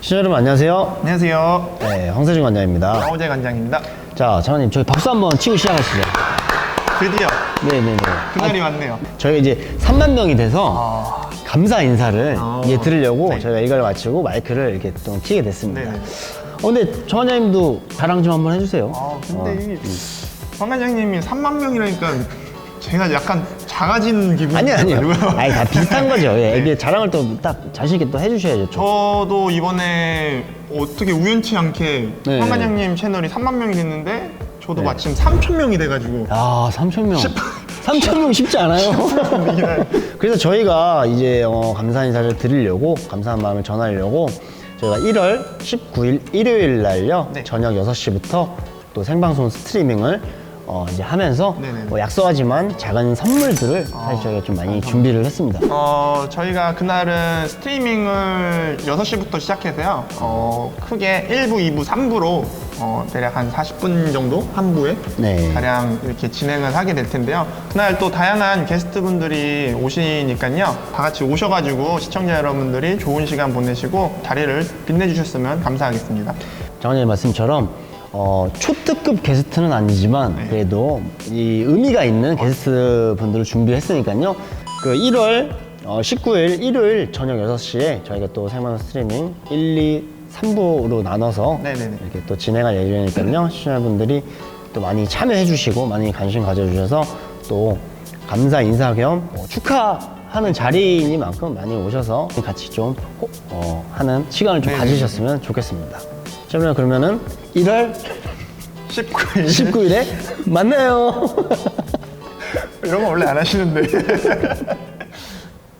시청자 여러분 안녕하세요. 안녕하세요. 네, 황세준 관장입니다. 나오재 관장입니다. 자, 장관님 저희 박수 한번 치고 시작하시죠. 드디어 네네네. 그날이 왔네요. 저희가 이제 3만 명이 돼서 아, 감사 인사를 아, 이제 들으려고 네. 저희가 이걸 마치고 마이크를 이렇게 또 키게 됐습니다. 네네. 어, 근데 정 관장님도 자랑 좀 한번 해주세요. 아 근데 어. 이게 황 관장님이 3만 명이라니까 제가 약간 작아지는 기분이 아니 아니요. 들어가지고요. 아니 다 비슷한 거죠. 예, 이게 자랑을 또 딱 자신 있게 또 해주셔야죠. 또. 저도 이번에 어떻게 우연치 않게 네. 황 관장님 채널이 3만 명이 됐는데 저도 네. 마침 3천 명이 돼가지고 아, 3천 명. 3천 명 쉽지 않아요. 그래서 저희가 이제 어, 감사 인사를 드리려고 감사한 마음을 전하려고 저희가 1월 19일 일요일 날요 네. 저녁 6시부터 또 생방송 스트리밍을 어, 이제 하면서 네네네. 뭐 약소하지만 작은 선물들을 사실 저희가 좀 많이 준비를 했습니다. 어, 저희가 그날은 스트리밍을 6시부터 시작해서요. 어, 크게 1부, 2부, 3부로 어, 대략 한 40분 정도 한 부에 네. 가량 이렇게 진행을 하게 될 텐데요. 그날 또 다양한 게스트분들이 오시니까요. 다 같이 오셔가지고 시청자 여러분들이 좋은 시간 보내시고 자리를 빛내주셨으면 감사하겠습니다. 장관님 말씀처럼 어, 초특급 게스트는 아니지만 네. 그래도 이 의미가 있는 게스트 분들을 준비했으니까요. 그 1월 어, 19일 일요일 저녁 6시에 저희가 또 생방송 스트리밍 1, 2, 3부로 나눠서 네네네. 이렇게 또 진행할 예정이니까요. 시청자분들이 또 많이 참여해 주시고 많이 관심 가져 주셔서 또 감사 인사 겸뭐 축하하는 자리이니만큼 많이 오셔서 같이 좀 어, 하는 시간을 좀. 가지셨으면 좋겠습니다. 그러면 그러면은 1월 19일. 19일에 만나요. 이런 거 원래 안 하시는데.